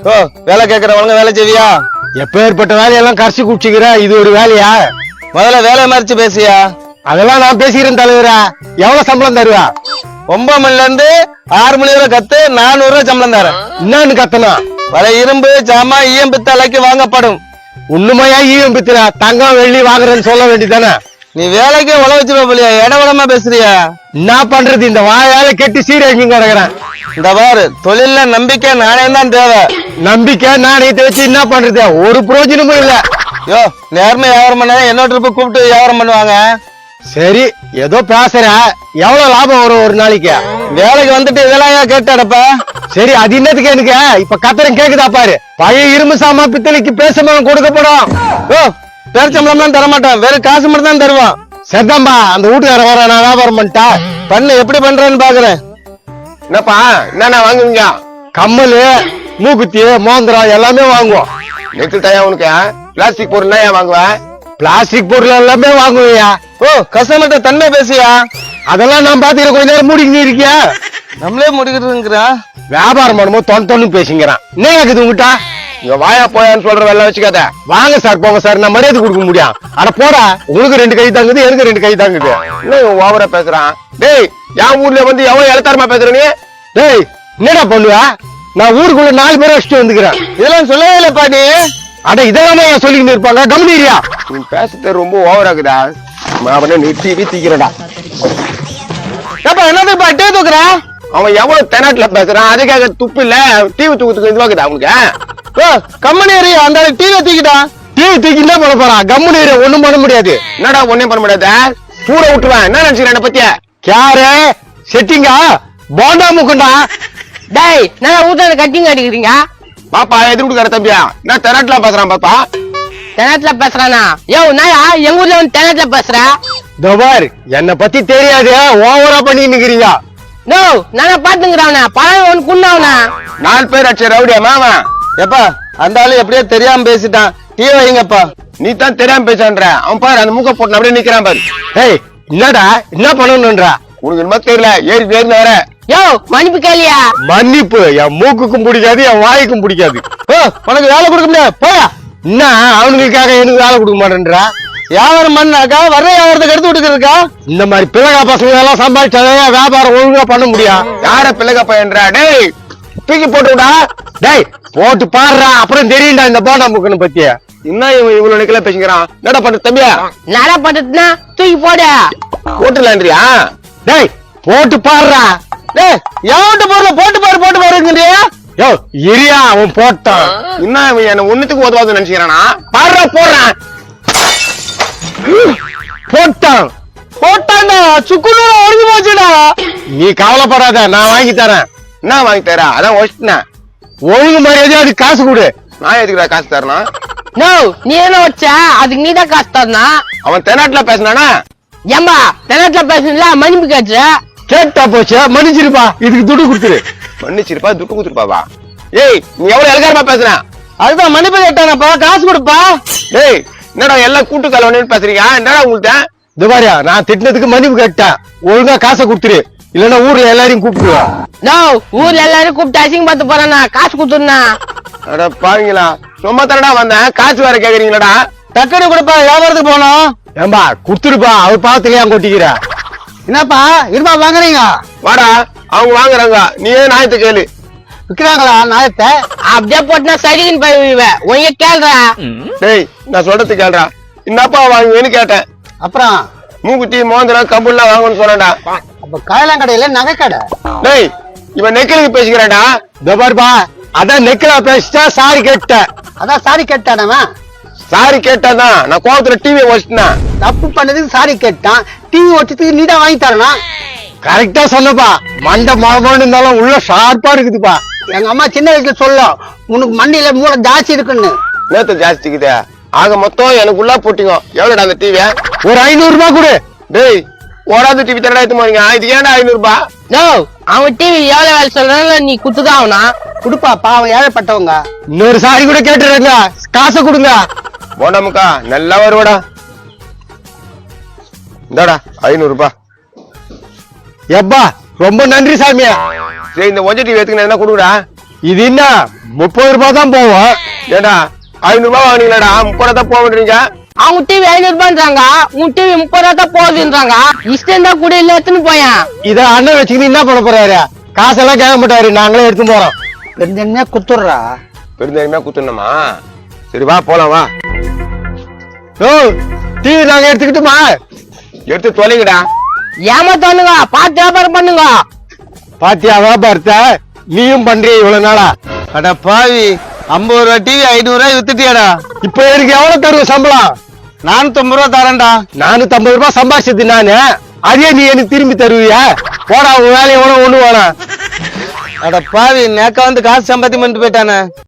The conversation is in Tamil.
ஓ வேலை கேட்கறவங்க வேலை செய்வியா? எப்பேற்பட்ட வேலையெல்லாம் கரைச்சி குடிச்சுக்கிற இது ஒரு வேலையா? முதல்ல வேலை மறிச்சு பேசியா? அதெல்லாம் நான் பேசிக்கிறேன் தலைவரா. எவ்வளவு சம்பளம் தருவா? ஒன்பது மணில இருந்து ஆறு மணி வரை கத்து நானூறு ரூபாய் சம்பளம் தரேன். என்னன்னு கத்தனா? பல இரும்பு சாமா ஈயம் பித்தளைக்கு வாங்கப்படும். உண்மையா ஈயம் பித்திர தங்கம் வெள்ளி வாங்குறேன்னு சொல்ல வேண்டியதானே நீ வேலைக்கு உழ வச்சு போலியா இடவளமா பேசுறியா? என்ன பண்றது இந்த வாயால கெட்டி சீரழிஞ்சு கிடக்குறேன். இந்த பாரு தொழில்ல நம்பிக்கை நாணயம் தான் தேவை. நம்பிக்கை நாணயத்தை வச்சு என்ன பண்றது? ஒரு பிரயோஜனமும் இல்ல. யோ நேர்மை வியாபாரம் பண்ண என்ன ட்ரிப்பு கூப்பிட்டு வியாபாரம் பண்ணுவாங்க. சரி ஏதோ பேசுற. எவ்வளவு லாபம் வரும் ஒரு நாளைக்கு? வேலைக்கு வந்துட்டு இதெல்லாம் ஏன் கேட்டாடப்ப சரி அது என்னத்துக்கு எனக்கு? இப்ப கத்தரம் கேக்குதா பாரு? பழைய இரும்பு சாமா பித்தளைக்கு பேசாம கொடுக்கப்படும். ஓ பேரச்சம்பளம்லாம் தர மாட்டான் வெறும் காசு மட்டும் தான் தருவான். செத்தம்பா அந்த வீட்டுக்கார வர நான் வியாபாரம் பண்ணிட்டா. பண்ணு எப்படி பண்றேன்னு பாக்குறேன். என்னப்பா என்னண்ணா வாங்குவீங்க? கம்மல் மூக்குத்தி மோந்திரம் எல்லாமே வாங்குவோம். நெக்கில் தாயா உனக்கு? பிளாஸ்டிக் பொருள் ஏன் வாங்குவேன் பிளாஸ்டிக் பொருள் எல்லாமே வாங்குவியா ஓ கஸ்டமர்கிட்ட தன்மை பேசியா? அதெல்லாம் நான் பாத்துக்கிறேன் கொஞ்ச நேரம் மூடிக்கிட்டு இருக்கியா? நம்மளே முடிக்கிறதுங்கிறா வியாபாரம் பண்ணும்போது தொன் தொன்னு பேசிக்கிறான் என்ன இருக்குது உங்ககிட்ட இங்க வாயா போயான்னு சொல்ற வேலை வச்சுக்காத. வாங்க சார் போங்க சார் நான் மரியாதை கொடுக்க முடியும் அட போடா உங்களுக்கு ரெண்டு கை தாங்குது எனக்கு ரெண்டு கை தாங்குது. இன்னும் ஓவரா பேசுறான்? டேய் என் ஊர்ல வந்து எவன் இளத்தாரமா பேசுற நீ? டேய் என்னடா பண்ணுவ? நான் ஊருக்குள்ள நாலு பேரை வச்சுட்டு வந்துக்கிறேன். இதெல்லாம் சொல்லவே இல்லப்பா நீ. அட இதெல்லாம் சொல்லிக்கிட்டு இருப்பாங்க. கவனிரியா நீ பேசுறது ரொம்ப ஓவராக்குதா அவனை நிறுத்தி வீத்திக்கிறடா ஏப்பா என்னதுப்பா டே தூக்குற? அவன் எவ்வளவு தெனாட்டுல பேசுறான்? அதுக்காக துப்பு இல்ல? டிவி தூக்கத்துக்கு இதுவாக்குதா அவனுக்கு ஓ கம்பெனி ஏறியா அந்த டிவி தூக்கிட்டா டிவி தூக்கி என்ன பண்ண போறான் கம்முனு ஒண்ணும் பண்ண முடியாது. என்னடா ஒண்ணே பண்ண முடியாத பூர விட்டுருவேன் என்ன நினைச்சுக்கிறேன் என்னை பத்திய? யாரு? செட்டிங்கா போண்டா முக்குண்டா? டேய் நான் ஊத்தான கட்டிங் அடிக்கிறீங்க? பாப்பா எதிர் வீட்டுக்கார தம்பியா? என்ன தெனாட்டுல பேசுறான் பாப்பா? தெனத்துல பேசுறானா? யோ நாயா எங்க ஊர்ல வந்து தெனத்துல பேசுற? தோபார் என்னை பத்தி தெரியாது ஓவரா பண்ணி நிக்கிறீங்க நோ நானே பாத்துங்கிறவன பழம் ஒன்று குண்ணாவனா நாலு பேர் அடிச்ச ரவுடியா மாமா? ஏப்பா அந்த ஆளு எப்படியோ தெரியாம பேசிட்டான். டீ வைங்கப்பா. நீ தான் தெரியாம பேசான்ற அவன் பாரு அந்த மூக்க போட்டு அப்படியே நிக்கிறான் பாரு. ஏய் என்னடா என்ன பண்ணணும்ன்றா? உனக்கு என்னமோ தெரியல ஏறி ஏறி வர. யோ மன்னிப்பு கேளியா? மன்னிப்பு என் மூக்குக்கும் பிடிக்காது என் வாய்க்கும் பிடிக்காது. ஓ உனக்கு வேலை கொடுக்க முடியாது போயா என்ன அவனுங்களுக்காக எனக்கு வேலை கொடுக்க மாட்டேன்றா? வியாபாரம் பண்ணாக்கா வர்ற வியாபாரத்துக்கு எடுத்து விட்டுக்கிறதுக்கா? இந்த மாதிரி பிள்ளைகா பசங்க எல்லாம் சம்பாதிச்சாலே வியாபாரம் ஒழுங்கா பண்ண முடியும் யார பிள்ளைக பையன்றா? டேய் தூக்கி போட்டுடா டேய் போட்டு பாடுறா. அப்புறம் தெரியும்டா இந்த போண்டா முக்கனை பத்தி இன்னும் இவன் இவ்வளவு நிக்கல பேசிக்கிறான்? என்னடா பண்ற தம்பியா நட பட்டதுன்னா தூக்கி போடு. போட்டுலான்றியா டேய் போட்டு பாடுறா. டேய் எவன்ட்டு பொருளை போட்டு பாரு போட்டு பாருங்கிறியா யோ இரியா அவன் போட்டான். இன்னும் இவன் என்ன ஒண்ணுத்துக்கு உதவாது நினைச்சுக்கிறானா? பாடுறா போடுறான். போட்டான். போட்டாண்டா சுக்குநூறு ஒழுங்கு போச்சுடா. நீ கவலைப்படாத நான் வாங்கி தரேன். என்ன வாங்கி தரா அதான் ஒழிச்சிட்டேன் ஒழுங்கு மரியாதை அதுக்கு காசு கொடு. நான் எதுக்குடா காசு தரணும்? நோ நீ என்ன வச்ச அதுக்கு நீ தான் காசு தரணும். அவன் தென்னாட்டுல பேசினானா? ஏம்பா தெனத்துல பேசுல மன்னிப்பு கேட்டு கேட்டா போச்சு மன்னிச்சிருப்பா. இதுக்கு துடு கொடுத்துரு. மன்னிச்சிருப்பா துட்டு குத்துருப்பாவா ஏய் நீ எவ்வளவு எலகாரமா பேசுற? அதுதான் மன்னிப்பு கேட்டானப்பா காசு கொடுப்பா. டேய் என்னடா எல்லாம் கூட்டு கலவனு பேசுறீங்க? என்னடா உங்கள்ட்ட? இது பாரியா நான் திட்டினதுக்கு மன்னிப்பு கேட்டேன். ஒழுங்கா காசை கொடுத்துரு. இல்லன்னா ஊர்ல எல்லாரையும் கூப்பிடுவேன் நோ ஊர்ல எல்லாரும் கூப்பிட்டு அசிங்க பார்த்து போறானா காசு கொடுத்துருனா அட பாருங்களா சும்மா தானடா வந்தேன். காசு வேற கேக்குறீங்களாடா? டக்குனு கொடுப்பா வியாபாரத்துக்கு போனோம் ஏம்பா கொடுத்துருப்பா அவர் பாத்துல ஏன் கொட்டிக்கிற என்னப்பா இருப்பா வாங்குறீங்க? வாடா அவங்க வாங்குறாங்க. நீயே நாயத்தை கேளு. விக்கிறாங்களா நாயத்தை? அப்படியே போட்டுனா சரின்னு போய் உங்க கேள்றா டேய் நான் சொல்றது கேளுடா. என்னப்பா வாங்குவேன்னு கேட்டேன். அப்புறம்? மூக்குத்தி மோந்திரம் கம்புல்லாம் வாங்கணும்னு சொன்னேன்டா. அப்ப காயலாங்கடையில நகை கடை. டேய் இவன் நெக்கலுக்கு பேசிக்கிறான்டா. இந்த பாருப்பா அதான் நெக்கலா பேசிட்டா சாரி கேட்டேன் அதான் சாரி கேட்டானவன் சாரி கேட்டாதான் நான் கோவத்துல டிவி வச்சிட்டேன் தப்பு பண்ணதுக்கு சாரி கேட்டான். டிவி ஓட்டத்துக்கு நீ தான் வாங்கி தரணும். கரெக்டா சொன்னப்பா. மண்டை மழமன்னு இருந்தாலும் உள்ள ஷார்ப்பா இருக்குதுப்பா. எங்க அம்மா சின்ன வயசுல சொல்லும் உனக்கு மண்டையில மூளை ஜாஸ்தி இருக்குன்னு. நேத்து ஜாஸ்திக்குதே ஆக மொத்தம் எனக்குள்ள போட்டிங்க. எவ்வளோடா அந்த டிவிய ஒரு ஐநூறு ரூபாய் கொடு. டேய் ஓடாத டிவி தரடா எடுத்து போறீங்க? இதுக்கு ஏன்டா ஐநூறு ரூபாய் நோ அவன் டிவி எவ்வளவு வேலை சொல்றாங்க நீ குத்துதான் அவனா? கொடுப்பா பாவம் ஏழைப்பட்டவங்க. இன்னொரு சாரி கூட கேட்டுறேங்க காசை கொடுங்க. போண்டாமுக்கா நல்லா வருவாடா. இந்தாடா ஐநூறு ரூபாய் எப்பா ரொம்ப நன்றி சாமி சரி இந்த ஒஜ டிவி எடுத்துக்கின என்ன கொடுக்குறா இது என்ன முப்பது ரூபாய் தான் போவோம்? ஏடா ஐநூறு ரூபாய் வாங்கினீங்களாடா? முப்பது தான் போகன்றீங்க அவங்க டிவி ஐநூறு ரூபான்றாங்க உன் டிவி முப்பது ரூபா தான் போகுதுன்றாங்க இஷ்டம் தான் கூட இல்ல எடுத்துன்னு போயேன் இத அண்ணன் வச்சுக்கிட்டு என்ன பண்ண போறாரு? காசெல்லாம் கேட்க மாட்டாரு. நாங்களே எடுத்து போறோம். பெருந்தன்மையா குத்துடுறா. பெருந்தன்மையா குத்துணுமா சரி வா போலாம் வா. ஓ டிவி நாங்க எடுத்துக்கிட்டுமா? எடுத்து தொலைங்கடா. ஏமாத்தானுங்க பார்த்து வியாபாரம் பண்ணுங்க. பாத்தியா வியாபாரத்தை? நீயும் பண்றிய இவ்வளவு நாளா? அட பாவி ஐம்பது ரூபா டிவி ஐநூறு ரூபாய் வித்துட்டியாடா? இப்ப எனக்கு எவ்வளவு தருவ சம்பளம்? நானூத்தம்பது ரூபா தரேன்டா நானூத்தி ஐம்பது ரூபாய் சம்பாதிச்சது நானு. அதே நீ எனக்கு திரும்பி தருவியா? போடா உன் வேலையை ஒண்ணு ஒண்ணு வேணாம் அட பாவி நேக்கா வந்து காசு சம்பாத்தி பண்ணிட்டு போயிட்டானே.